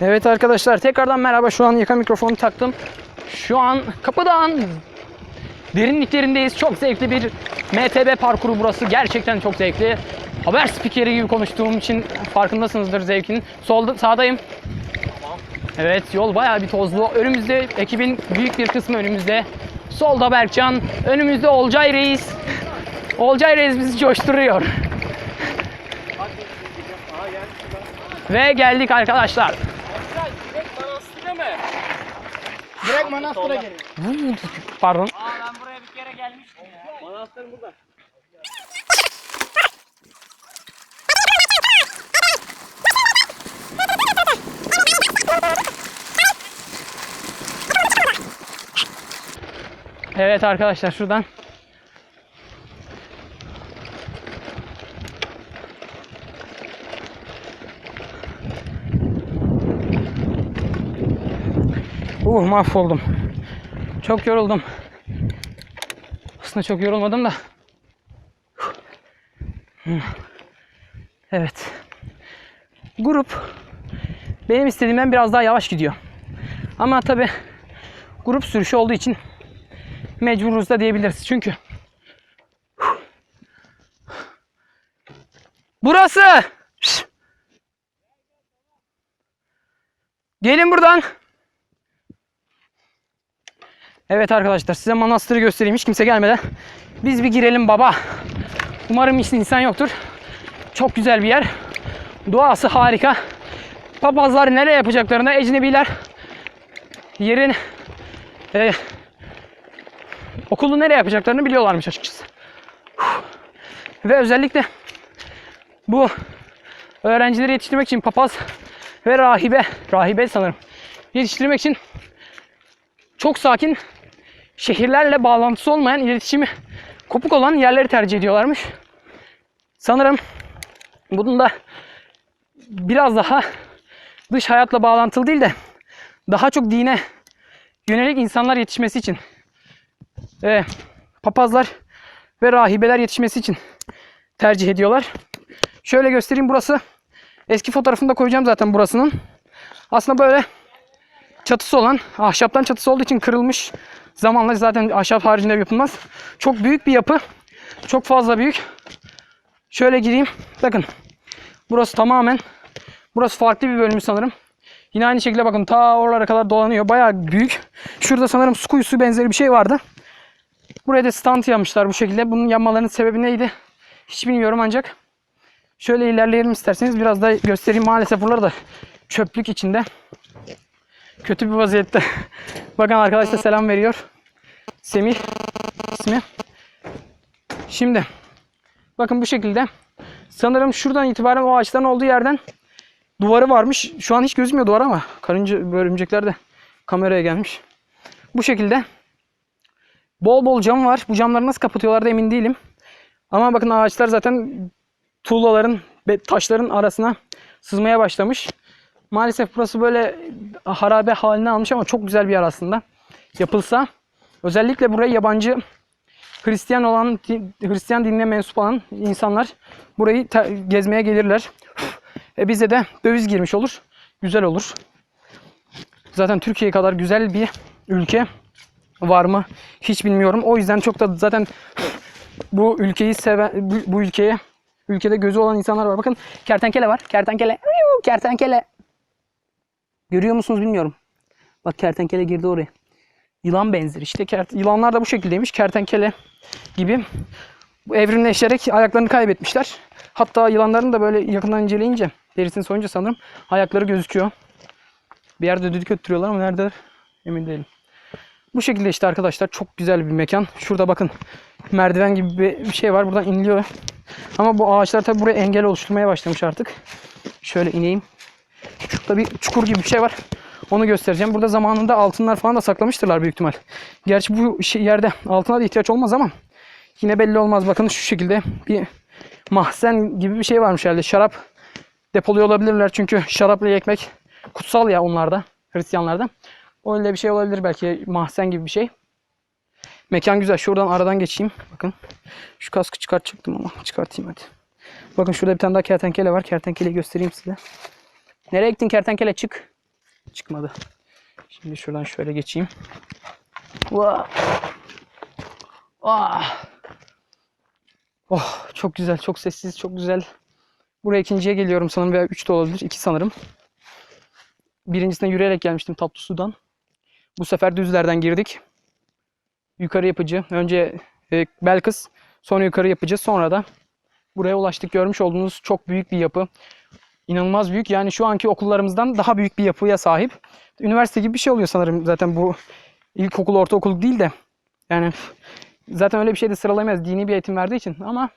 Evet arkadaşlar tekrardan merhaba. Şu an yaka mikrofonu taktım. Şu an Kapıdağ'ın derinliklerindeyiz. Çok zevkli bir MTB parkuru burası. Gerçekten çok zevkli. Haber spikeri gibi konuştuğum için farkındasınızdır zevkin. Solda sağdayım. Evet yol bayağı bir tozlu. Önümüzde ekibin büyük bir kısmı önümüzde. Solda Berkcan, önümüzde Olcay Reis. Olcay Reis bizi coşturuyor. Ve geldik arkadaşlar. Direkt manastıra geliyor. Pardon. ben buraya bir kere gelmiştim ya. Manastır burada. Evet arkadaşlar şuradan. Uh mahvoldum. Çok yoruldum. Aslında çok yorulmadım da. Evet. Grup benim istediğimden biraz daha yavaş gidiyor. Ama tabi grup sürüşü olduğu için mecburuz da diyebiliriz. Çünkü burası gelin buradan. Evet arkadaşlar size manastırı göstereyim hiç kimse gelmeden. Biz bir girelim baba. Umarım hiç insan yoktur. Çok güzel bir yer. Doğası harika. Papazlar nereye yapacaklarını ecnebiler yerin e, okulu nereye yapacaklarını biliyorlarmış açıkçası. Ve özellikle bu öğrencileri yetiştirmek için papaz ve rahibe, rahibe sanırım yetiştirmek için çok sakin şehirlerle bağlantısı olmayan iletişimi kopuk olan yerleri tercih ediyorlarmış. Sanırım bunun da biraz daha dış hayatla bağlantılı değil de daha çok dine yönelik insanlar yetişmesi için e, papazlar ve rahibeler yetişmesi için tercih ediyorlar. Şöyle göstereyim burası. Eski fotoğrafını da koyacağım zaten burasının. Aslında böyle çatısı olan, ahşaptan çatısı olduğu için kırılmış. Zamanla zaten ahşap haricinde yapılmaz. Çok büyük bir yapı. Çok fazla büyük. Şöyle gireyim. Bakın. Burası tamamen burası farklı bir bölümü sanırım. Yine aynı şekilde bakın ta oralara kadar dolanıyor. Bayağı büyük. Şurada sanırım su kuyusu benzeri bir şey vardı. Buraya da stand yapmışlar bu şekilde. Bunun yanmalarının sebebi neydi? Hiç bilmiyorum ancak. Şöyle ilerleyelim isterseniz. Biraz da göstereyim. Maalesef buralar da çöplük içinde. Kötü bir vaziyette. Bakın arkadaş da selam veriyor. Semih ismi. Şimdi bakın bu şekilde. Sanırım şuradan itibaren o ağaçların olduğu yerden duvarı varmış. Şu an hiç gözükmüyor duvar ama karınca örümcekler de kameraya gelmiş. Bu şekilde. Bol bol cam var. Bu camları nasıl kapatıyorlar da emin değilim. Ama bakın ağaçlar zaten tuğlaların ve taşların arasına sızmaya başlamış. Maalesef burası böyle harabe haline almış ama çok güzel bir yer aslında. Yapılsa özellikle buraya yabancı Hristiyan olan Hristiyan dinine mensup olan insanlar burayı gezmeye gelirler. E bize de döviz girmiş olur. Güzel olur. Zaten Türkiye kadar güzel bir ülke var mı hiç bilmiyorum. O yüzden çok da zaten bu ülkeyi seven bu, bu ülkeye ülkede gözü olan insanlar var. Bakın kertenkele var. Kertenkele. Kertenkele. Görüyor musunuz bilmiyorum. Bak kertenkele girdi oraya. Yılan benzeri. İşte kert- yılanlar da bu şekildeymiş. Kertenkele gibi. Bu evrimleşerek ayaklarını kaybetmişler. Hatta yılanların da böyle yakından inceleyince derisini soyunca sanırım ayakları gözüküyor. Bir yerde düdük öttürüyorlar ama neredeler emin değilim. Bu şekilde işte arkadaşlar çok güzel bir mekan. Şurada bakın merdiven gibi bir şey var. Buradan iniliyor. Ama bu ağaçlar tabi buraya engel oluşturmaya başlamış artık. Şöyle ineyim. Şurada bir çukur gibi bir şey var. Onu göstereceğim. Burada zamanında altınlar falan da saklamıştırlar büyük ihtimal. Gerçi bu şey- yerde altına da ihtiyaç olmaz ama yine belli olmaz. Bakın şu şekilde bir mahzen gibi bir şey varmış herhalde. Şarap depoluyor olabilirler. Çünkü şarapla ekmek kutsal ya onlarda. Hristiyanlarda. Öyle bir şey olabilir belki mahzen gibi bir şey. Mekan güzel. Şuradan aradan geçeyim. Bakın. Şu kaskı çıkartacaktım ama çıkartayım hadi. Bakın şurada bir tane daha kertenkele var. Kertenkeleyi göstereyim size. Nereye gittin kertenkele çık. çıkmadı. Şimdi şuradan şöyle geçeyim. Vah. Ah. Oh çok güzel, çok sessiz, çok güzel. Buraya ikinciye geliyorum sanırım veya üç de olabilir. iki sanırım. Birincisine yürüyerek gelmiştim tatlı sudan. Bu sefer düzlerden girdik. Yukarı yapıcı. Önce e, Belkıs, sonra yukarı yapıcı, sonra da buraya ulaştık. Görmüş olduğunuz çok büyük bir yapı. İnanılmaz büyük. Yani şu anki okullarımızdan daha büyük bir yapıya sahip. Üniversite gibi bir şey oluyor sanırım zaten bu ilkokul, ortaokul değil de. Yani zaten öyle bir şey de sıralayamayız. Dini bir eğitim verdiği için ama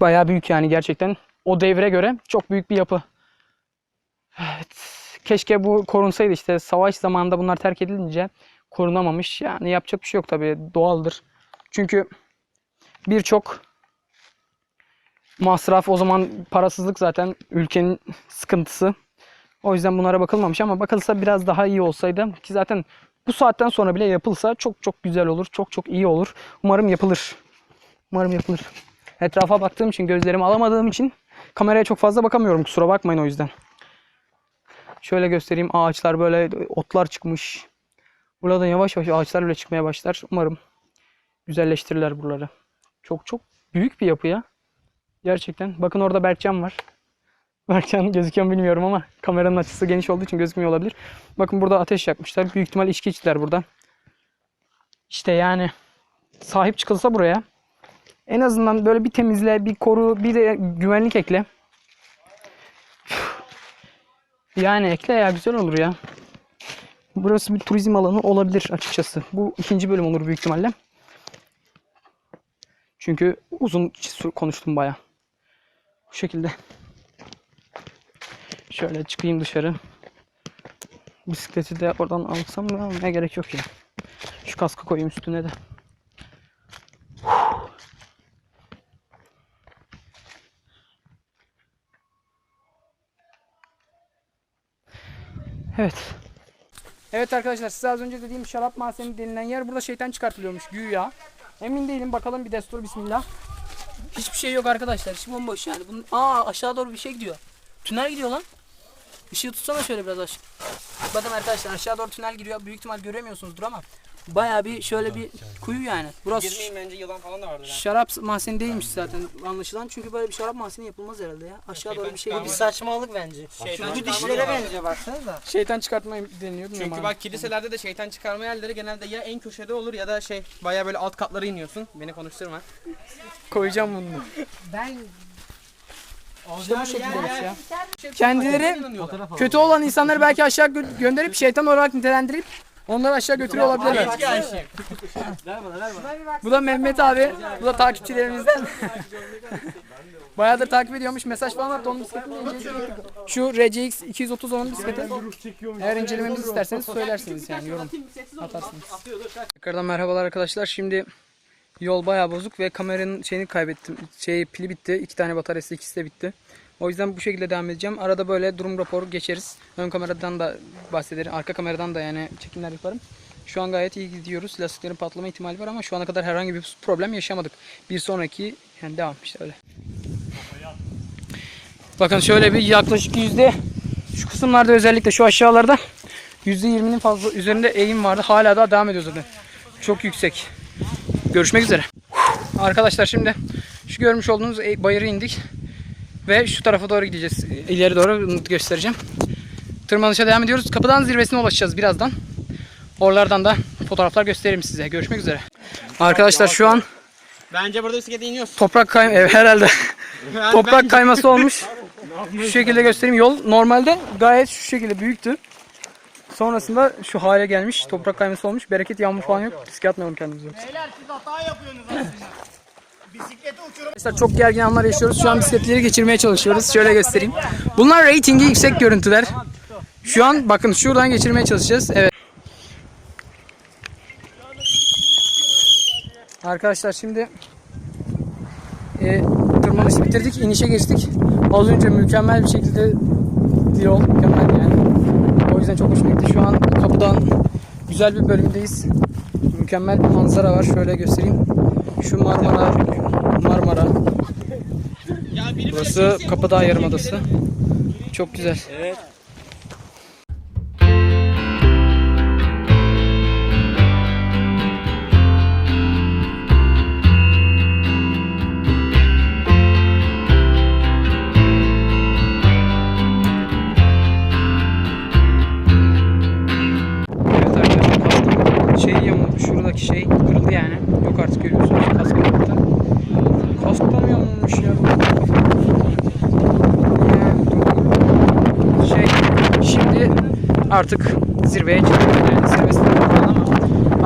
bayağı büyük yani gerçekten. O devre göre çok büyük bir yapı. Evet. Keşke bu korunsaydı işte savaş zamanında bunlar terk edilince korunamamış. Yani yapacak bir şey yok tabii doğaldır. Çünkü birçok masraf o zaman parasızlık zaten ülkenin sıkıntısı. O yüzden bunlara bakılmamış ama bakılsa biraz daha iyi olsaydı ki zaten bu saatten sonra bile yapılsa çok çok güzel olur. Çok çok iyi olur. Umarım yapılır. Umarım yapılır. Etrafa baktığım için gözlerimi alamadığım için kameraya çok fazla bakamıyorum. Kusura bakmayın o yüzden. Şöyle göstereyim. Ağaçlar böyle otlar çıkmış. Burada yavaş yavaş ağaçlar bile çıkmaya başlar. Umarım güzelleştirirler buraları. Çok çok büyük bir yapı ya. Gerçekten. Bakın orada Berkcan var. Berkcan gözüküyor mu bilmiyorum ama kameranın açısı geniş olduğu için gözükmüyor olabilir. Bakın burada ateş yakmışlar. Büyük ihtimal içki içtiler burada. İşte yani sahip çıkılsa buraya en azından böyle bir temizle, bir koru, bir de güvenlik ekle. Yani ekle ya güzel olur ya. Burası bir turizm alanı olabilir açıkçası. Bu ikinci bölüm olur büyük ihtimalle. Çünkü uzun konuştum baya. Bu şekilde. Şöyle çıkayım dışarı. Bisikleti de oradan alsam mı? Ne gerek yok ya. Şu kaskı koyayım üstüne de. Evet. Evet arkadaşlar size az önce dediğim şarap mahzeni denilen yer burada şeytan çıkartılıyormuş güya. Emin değilim bakalım bir destur bismillah. Hiçbir şey yok arkadaşlar. İçi bomboş yani. Bunun... Aa aşağı doğru bir şey gidiyor. Tünel gidiyor lan. Işığı tutsana şöyle biraz aşağı. Bakın arkadaşlar aşağı doğru tünel giriyor. Büyük ihtimal göremiyorsunuzdur ama bayağı bir şöyle bir kuyu yani. Burası Girmeyin bence yılan falan da vardır. ha. şarap mahzeni değilmiş zaten anlaşılan. Çünkü böyle bir şarap mahzeni yapılmaz herhalde ya. Aşağı doğru bir şey Bu bir saçmalık bence. Şeytan Bu dişlere benziyor baksanıza. Şeytan çıkartma deniyor. Çünkü bak kiliselerde de şeytan çıkarma yerleri genelde ya en köşede olur ya da şey baya böyle alt katlara iniyorsun. Beni konuşturma. koyacağım bunu. Ben İşte bu şekildeymiş ya. Şey, Kendileri inanıyorlar. kötü olan insanları belki aşağı gö- gönderip şeytan olarak nitelendirip onları aşağı götürüyor olabilirler. Bu da Mehmet abi. Bu da takipçilerimizden. Bayağıdır takip ediyormuş. Mesaj falan attı. Onun bisikletini inceledik. Şu RCX 230 onun bisikleti. Eğer incelememizi isterseniz söylersiniz yani yorum atarsınız. Tekrardan merhabalar arkadaşlar. Şimdi yol bayağı bozuk ve kameranın şeyini kaybettim. Şey pili bitti. İki tane bataryası ikisi de bitti. O yüzden bu şekilde devam edeceğim. Arada böyle durum raporu geçeriz. Ön kameradan da bahsederim. Arka kameradan da yani çekimler yaparım. Şu an gayet iyi gidiyoruz. Lastiklerin patlama ihtimali var ama şu ana kadar herhangi bir problem yaşamadık. Bir sonraki yani devam işte öyle. Bakın şöyle bir yaklaşık yüzde şu kısımlarda özellikle şu aşağılarda yüzde yirminin fazla üzerinde eğim vardı. Hala da devam ediyor zaten. Çok yüksek. Görüşmek üzere. Arkadaşlar şimdi şu görmüş olduğunuz e- bayırı indik. Ve şu tarafa doğru gideceğiz. İleri doğru göstereceğim. Tırmanışa devam ediyoruz. Kapıdan zirvesine ulaşacağız birazdan. Oralardan da fotoğraflar göstereyim size. Görüşmek üzere. Arkadaşlar şu an Bence burada bisiklete iniyoruz. toprak kay evet, herhalde toprak kayması olmuş. Şu şekilde göstereyim. Yol normalde gayet şu şekilde büyüktü. Sonrasında şu hale gelmiş. Toprak kayması olmuş. Bereket yağmur falan yok. Riske atmayalım kendimizi. Beyler siz hata yapıyorsunuz aslında. Arkadaşlar çok gergin anlar yaşıyoruz. Şu an bisikletleri geçirmeye çalışıyoruz. Şöyle göstereyim. Bunlar ratingi yüksek görüntüler. Şu an bakın şuradan geçirmeye çalışacağız. Evet. Arkadaşlar şimdi e, tırmanışı bitirdik. inişe geçtik. Az önce mükemmel bir şekilde yol mükemmel yani. O yüzden çok hoşuma gitti. Şu an kapıdan güzel bir bölümdeyiz. Mükemmel bir manzara var. Şöyle göstereyim. Şu Marmara, Marmara. Burası Kapıdağ Yarımadası. Çok güzel. Evet. şey yamuldu. Şuradaki şey kırıldı yani. Yok artık görüyorsunuz. Kaskı şey, şimdi artık zirveye çıkıyoruz. Yani zirvesine falan ama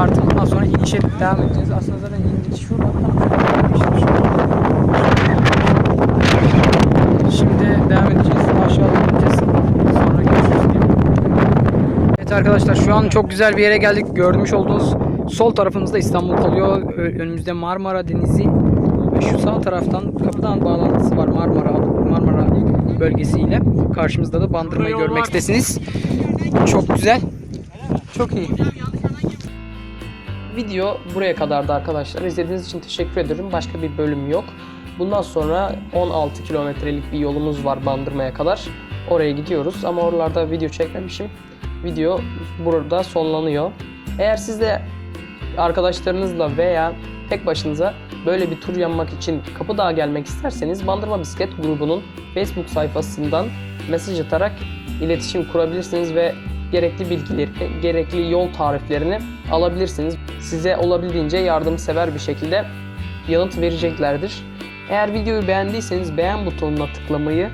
artık bundan sonra inişe devam edeceğiz. Aslında zaten iniş şurada. tam şurada. Şimdi devam edeceğiz. Aşağı ineceğiz. Sonra görüşürüz. Evet arkadaşlar şu an çok güzel bir yere geldik. Görmüş olduğunuz sol tarafımızda İstanbul kalıyor. Önümüzde Marmara Denizi şu sağ taraftan kapıdan bağlantısı var Marmara Marmara bölgesiyle. Karşımızda da Bandırma'yı görmektesiniz. Çok güzel. Çok iyi. Video buraya kadardı arkadaşlar. İzlediğiniz için teşekkür ederim. Başka bir bölüm yok. Bundan sonra 16 kilometrelik bir yolumuz var Bandırma'ya kadar. Oraya gidiyoruz ama oralarda video çekmemişim. Video burada sonlanıyor. Eğer siz de arkadaşlarınızla veya tek başınıza böyle bir tur yapmak için Kapıdağ'a gelmek isterseniz Bandırma Bisiklet grubunun Facebook sayfasından mesaj atarak iletişim kurabilirsiniz ve gerekli bilgileri, gerekli yol tariflerini alabilirsiniz. Size olabildiğince yardımsever bir şekilde yanıt vereceklerdir. Eğer videoyu beğendiyseniz beğen butonuna tıklamayı,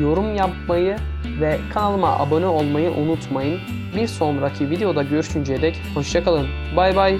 yorum yapmayı ve kanalıma abone olmayı unutmayın. Bir sonraki videoda görüşünceye dek hoşçakalın. Bay bay.